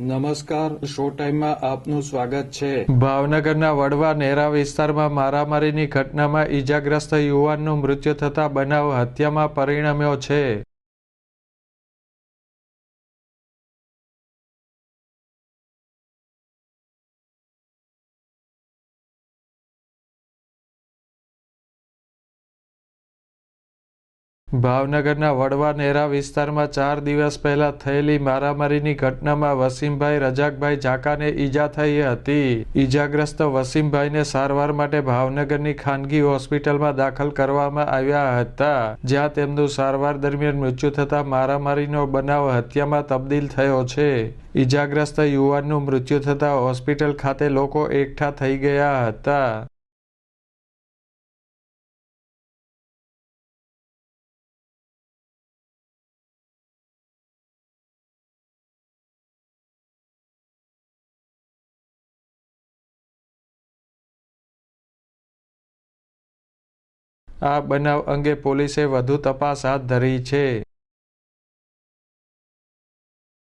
નમસ્કાર, શો ટાઈમમાં આપનું સ્વાગત છે. ભાવનગરના વડવા નેરા વિસ્તારમાં મારામારીની ઘટનામાં ઈજાગ્રસ્ત યુવાનનું મૃત્યુ થતા બનાવ હત્યામાં પરિણમ્યો છે. ભાવનગરના વડવા નેરા વિસ્તારમાં ચાર દિવસ પહેલા થયેલી મારામારીની ઘટનામાં વસીમભાઈ, રજાકભાઈ ઝાકાને ઈજા થઈ હતી. ઈજાગ્રસ્ત વસીમભાઈને સારવાર માટે ભાવનગરની ખાનગી હોસ્પિટલમાં દાખલ કરવામાં આવ્યા હતા, જ્યાં તેમનું સારવાર દરમિયાન મૃત્યુ થતા મારામારીનો બનાવ હત્યામાં તબદીલ થયો છે. ઈજાગ્રસ્ત યુવાનનું મૃત્યુ થતા હોસ્પિટલ ખાતે લોકો એકઠા થઈ ગયા હતા. આ બનાવ અંગે પોલીસે વધુ તપાસ હાથ ધરી છે.